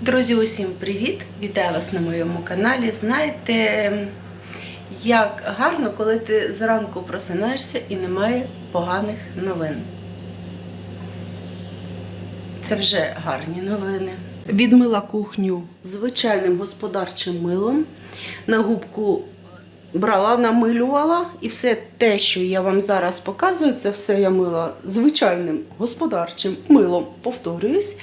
Друзі, усім привіт! Вітаю вас на моєму каналі. Знаєте, як гарно, коли ти зранку просинаєшся і немає поганих новин. Це вже гарні новини. Відмила кухню звичайним господарчим милом. На губку брала, намилювала, і все те, що я вам зараз показую, це все я мила звичайним господарчим милом. Повторююсь.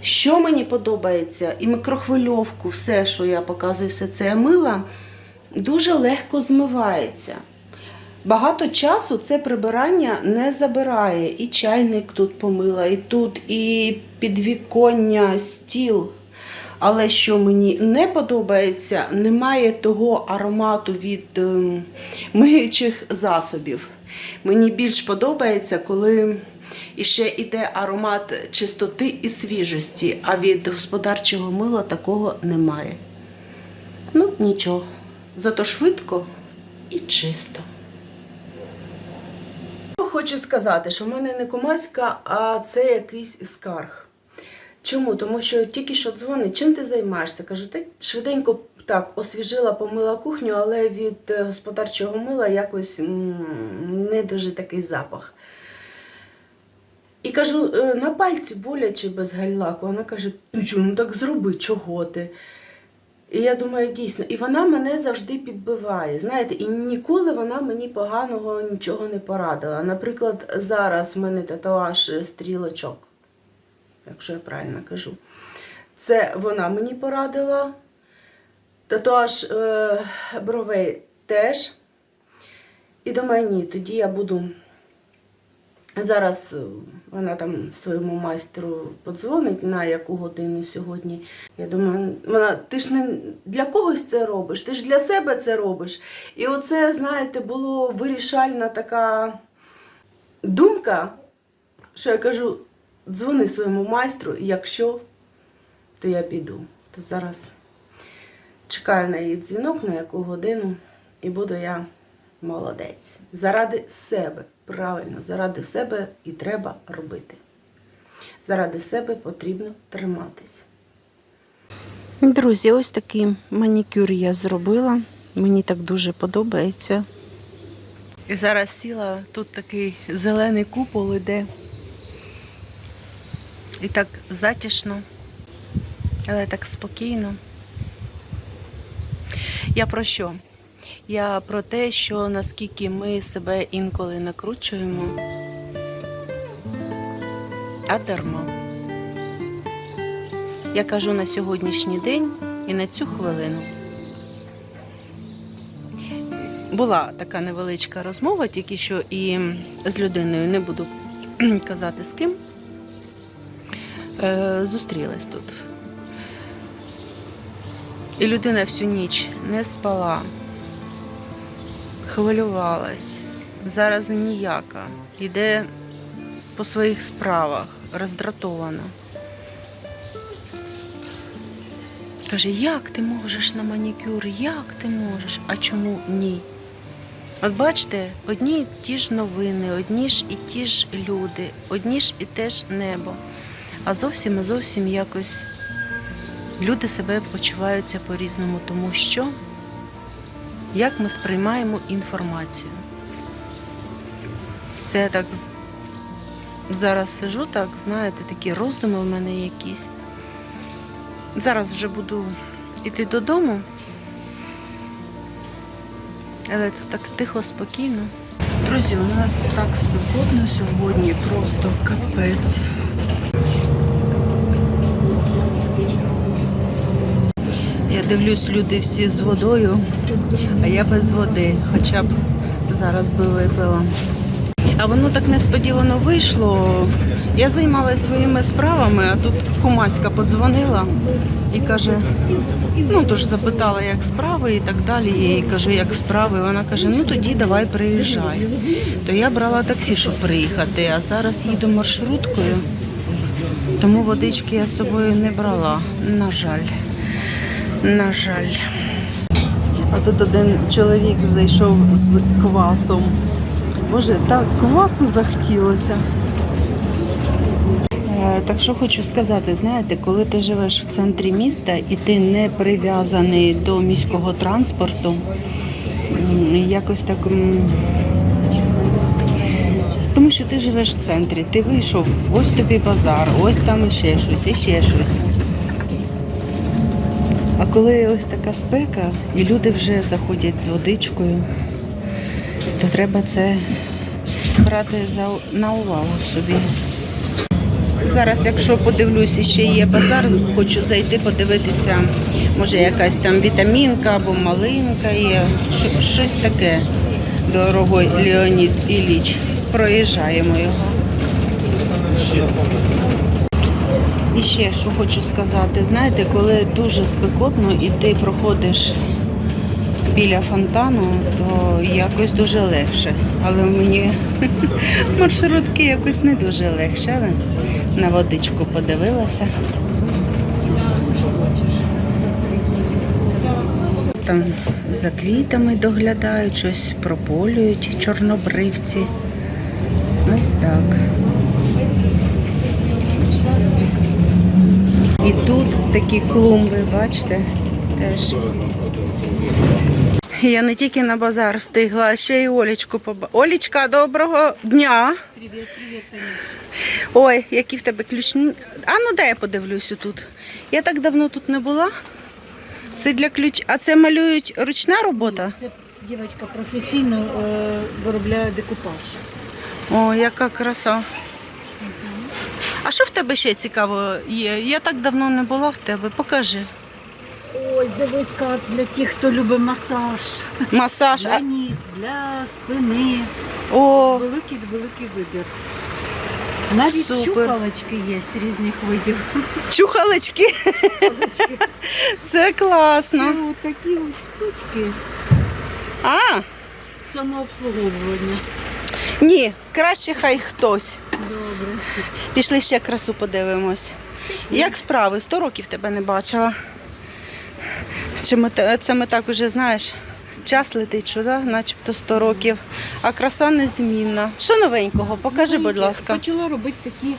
Що мені подобається, і мікрохвильовку, все, що я показую, все це мила, дуже легко змивається. Багато часу це прибирання не забирає. І чайник тут помила, і тут, і підвіконня, стіл. Але що мені не подобається, немає того аромату від ем, миючих засобів. Мені більш подобається, коли іще йде аромат чистоти і свіжості, а від господарчого мила такого немає. Ну, нічого. Зато швидко і чисто. Хочу сказати, що в мене не комаська, а це якийсь скарг. Чому? Тому що тільки що дзвонить, чим ти займаєшся? Кажу, ти швиденько так освіжила, помила кухню, але від е, господарчого мила якось не дуже такий запах. І кажу, «Е, на пальці боляче без гальлаку. Вона каже, ну чого, ну так зроби, чого ти? І я думаю, дійсно, і вона мене завжди підбиває. Знаєте, і ніколи вона мені поганого нічого не порадила. Наприклад, зараз в мене татуаж стрілочок, якщо я правильно кажу. Це вона мені порадила. Татуаж е, бровей теж. І думаю, ні, тоді я буду. Зараз е, вона там своєму майстру подзвонить, на яку годину сьогодні. Я думаю, вона, ти ж не для когось це робиш, ти ж для себе це робиш. І оце, знаєте, було вирішальна така думка, що я кажу, дзвони своєму майстру, і якщо, то я піду. То зараз чекаю на її дзвінок, на яку годину, і буду я молодець. Заради себе. Правильно, заради себе і треба робити. Заради себе потрібно триматись. Друзі, ось такий манікюр я зробила. Мені так дуже подобається. І зараз сіла, тут такий зелений купол іде. І так затішно, але так спокійно. Я про що? Я про те, що наскільки ми себе інколи накручуємо, а дарма. Я кажу на сьогоднішній день і на цю хвилину. Була така невеличка розмова, тільки що і з людиною не буду казати з ким. Е, Зустрілась тут. І людина всю ніч не спала хвилювалась, зараз ніяка, йде по своїх справах, роздратована. Каже, як ти можеш на манікюр? Як ти можеш? А чому ні? От бачите, одні і ті ж новини, одні ж і ті ж люди, одні ж і те ж небо. А зовсім і зовсім якось люди себе почуваються по-різному, тому що як ми сприймаємо інформацію. Це я так зараз сижу, так, знаєте, такі роздуми в мене якісь. Зараз вже буду йти додому. Але тут так тихо, спокійно. Друзі, у нас так спекотно сьогодні, просто капець. Дивлюсь, люди всі з водою, а я без води, хоча б зараз би випила. А воно так несподівано вийшло. Я займалася своїми справами, а тут кумаська подзвонила і каже: ну тож запитала, як справи і так далі. Я їй кажу, як справи. Вона каже: ну тоді давай приїжджай. То я брала таксі, щоб приїхати, а зараз їду маршруткою, тому водички я з собою не брала, на жаль. На жаль. А тут один чоловік зайшов з квасом. Боже, так квасу захотілося. Е, Так що хочу сказати, знаєте, коли ти живеш в центрі міста і ти не прив'язаний до міського транспорту, якось так. Тому що ти живеш в центрі, ти вийшов, ось тобі базар, ось там іще щось, іще щось. А коли ось така спека, і люди вже заходять з водичкою, то треба це брати за, на увагу собі. Зараз, якщо подивлюся, ще є базар, хочу зайти подивитися, може якась там вітамінка або малинка є, що- щось таке. Дорогой Леонід Ілліч. Проїжджаємо його. І ще що хочу сказати, знаєте, коли дуже спекотно і ти проходиш біля фонтану, то якось дуже легше. Але мені маршрутки якось не дуже легше. Але на водичку подивилася. Там за квітами доглядають, щось прополюють чорнобривці. Ось так. Тут такі клумби, бачите, теж. Я не тільки на базар встигла, а ще й Олічку поба. Олічка, доброго дня. Привіт, привіт. Ой, які в тебе ключні. А ну дай я подивлюся тут. Я так давно тут не була. Це для ключ. А це малюють ручна робота? Це дівчинка професійно е, виробляє декупаж. О, яка краса. А що в тебе ще цікаво є? Я так давно не була в тебе. Покажи. Ось дивись карт для тих, хто любить масаж. Масаж. Для А... ніг, для спини. О, Великий великий вибір. Навіть Супер. чухалочки є різних видів. чухалочки. Це класно. Це от такі ось штучки А, самообслуговування. ні, краще хай хтось. Добре. Пішли ще красу подивимось. Як справи? Сто років тебе не бачила. Чи ми, це ми так уже знаєш? Час летить, що, да? начебто 100 років, а краса незмінна. Що новенького? Покажи, будь ласка. Почала робити такі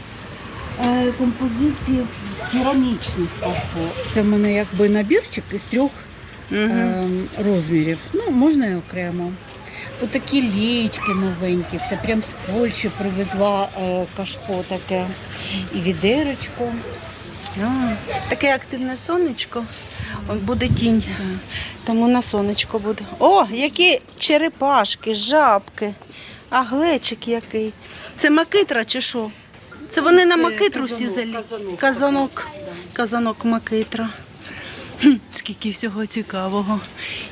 е, композиції керамічних. Це в мене якби набірчик із трьох Угу. е, розмірів. Ну, можна і окремо. Тут такі лічки новенькі. Це прям з Польщі привезла е, кашпо таке. І відерочко. Таке активне сонечко. От Буде тінь. Тому на сонечко буде. О, які черепашки, жабки. А глечик який. Це макитра чи що? Це вони на макитру всі залі. казанок. Казанок. Казанок макитра. Хм, Скільки всього цікавого.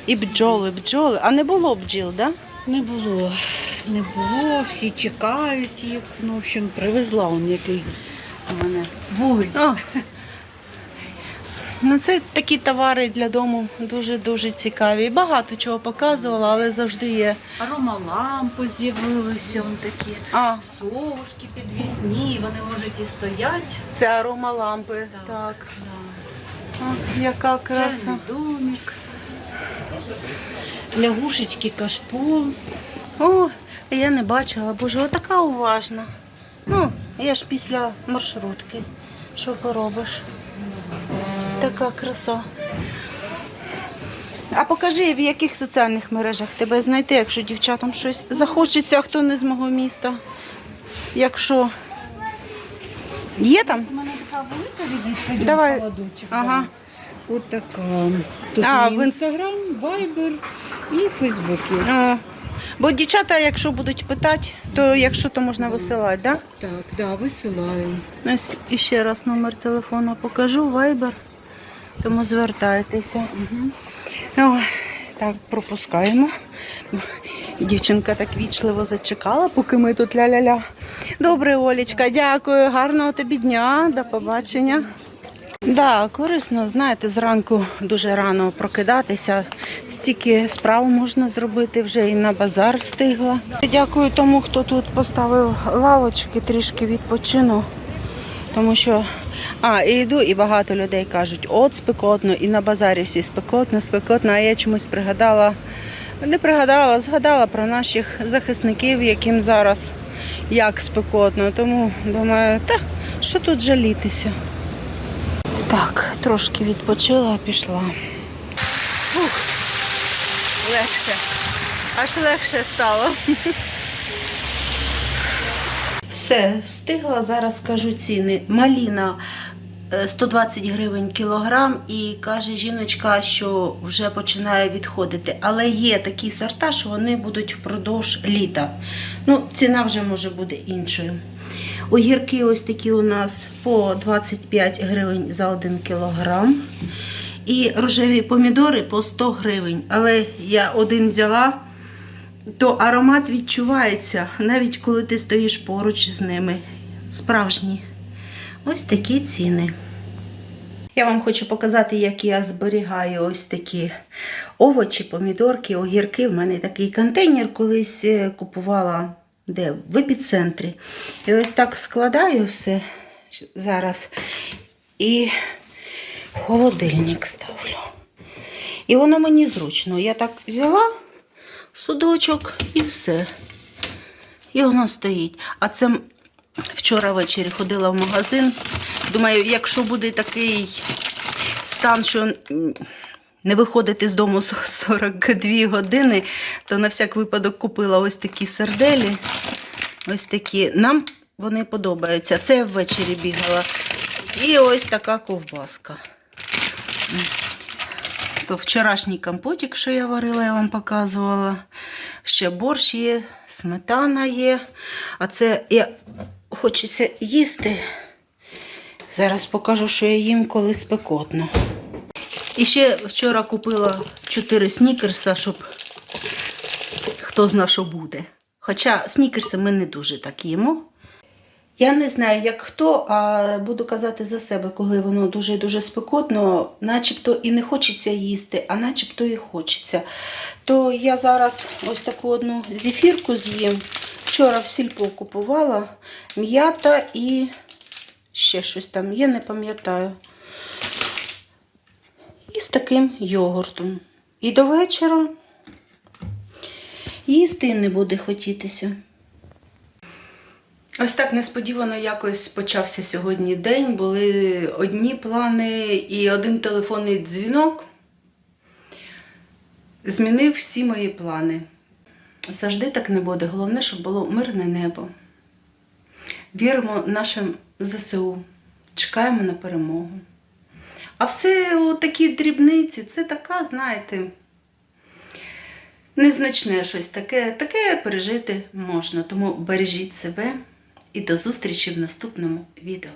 І бджоли, бджоли. А не було бджіл, так? Да? Не було. Не було, всі чекають їх. Ну, в общем, привезла он який у мене вугіль. Ну, це такі товари для дому дуже-дуже цікаві. Багато чого показувала, але завжди є. Аромалампи з'явилися он такі. А, Совушки підвісні, вони можуть і стоять. це арома лампи. Так. Да. О, яка краса. Чайний домик. Лягушечки кашпо. О, я не бачила, боже, отака уважна. Ну, я ж після маршрутки. Що поробиш? Така краса. А покажи, в яких соціальних мережах тебе знайти, якщо дівчатам щось захочеться, а хто не з мого міста. Якщо є там? У мене така велика візитка. Давай. Ага. Да. От така. Тут А, ви- інстаграм, вайбер і фейсбук є. А, бо дівчата, якщо будуть питати, то якщо то можна висилати? Да? Так, да, висилаю. Ось іще раз номер телефона покажу, Viber. Тому звертайтеся. Угу. Ой, так, пропускаємо. Дівчинка так вічливо зачекала, поки ми тут ля-ля-ля. Добре, Олічка, дякую. Гарного тобі дня. До побачення. Да, корисно, знаєте, зранку дуже рано прокидатися. Стільки справ можна зробити, вже і на базар встигла. Дякую тому, хто тут поставив лавочки, трішки відпочину. Тому що а, і йду, і багато людей кажуть, от спекотно, і на базарі всі спекотно, спекотно. А я чомусь пригадала, не пригадала, згадала про наших захисників, яким зараз як спекотно. Тому думаю, та що тут жалітися. Так, трошки відпочила, пішла. Фух, легше. Аж легше стало. Все, встигла, зараз скажу ціни. Маліна е, 120 гривень кілограм і каже жіночка, що вже починає відходити. Але є такі сорта, що вони будуть впродовж літа. Ну, ціна вже може бути іншою. Огірки ось такі у нас по 25 гривень за 1 кілограм. І рожеві помідори по 100 гривень. Але я один взяла, то аромат відчувається, навіть коли ти стоїш поруч з ними. Справжні. Ось такі ціни. Я вам хочу показати, як я зберігаю ось такі овочі, помідорки, огірки. В мене такий контейнер колись е, купувала де? В епіцентрі. І ось так складаю все зараз і холодильник ставлю. І воно мені зручно. Я так взяла судочок і все. І воно стоїть. А це вчора ввечері ходила в магазин. Думаю, якщо буде такий стан, що не виходити з дому 42 години, то на всяк випадок купила ось такі сарделі. Ось такі. Нам вони подобаються. Це я ввечері бігала. І ось така ковбаска. То вчорашній компотик, що я варила, я вам показувала. Ще борщ є, сметана є. А це я хочеться їсти. Зараз покажу, що я їм коли спекотно. І ще вчора купила 4 снікерса, щоб хто зна, що буде. Хоча снікерси ми не дуже так їмо. Я не знаю, як хто, а буду казати за себе, коли воно дуже-дуже спекотно, начебто і не хочеться їсти, а начебто і хочеться. То я зараз ось таку одну зефірку з'їм. Вчора в сільпо купувала м'ята і ще щось там є, не пам'ятаю. І з таким йогуртом. І до вечора їсти не буде хотітися. Ось так несподівано якось почався сьогодні день. Були одні плани і один телефонний дзвінок змінив всі мої плани. Завжди так не буде. Головне, щоб було мирне небо. Віримо нашим ЗСУ, чекаємо на перемогу. А все такі дрібниці, це така, знаєте, незначне щось таке, таке пережити можна. Тому бережіть себе і до зустрічі в наступному відео.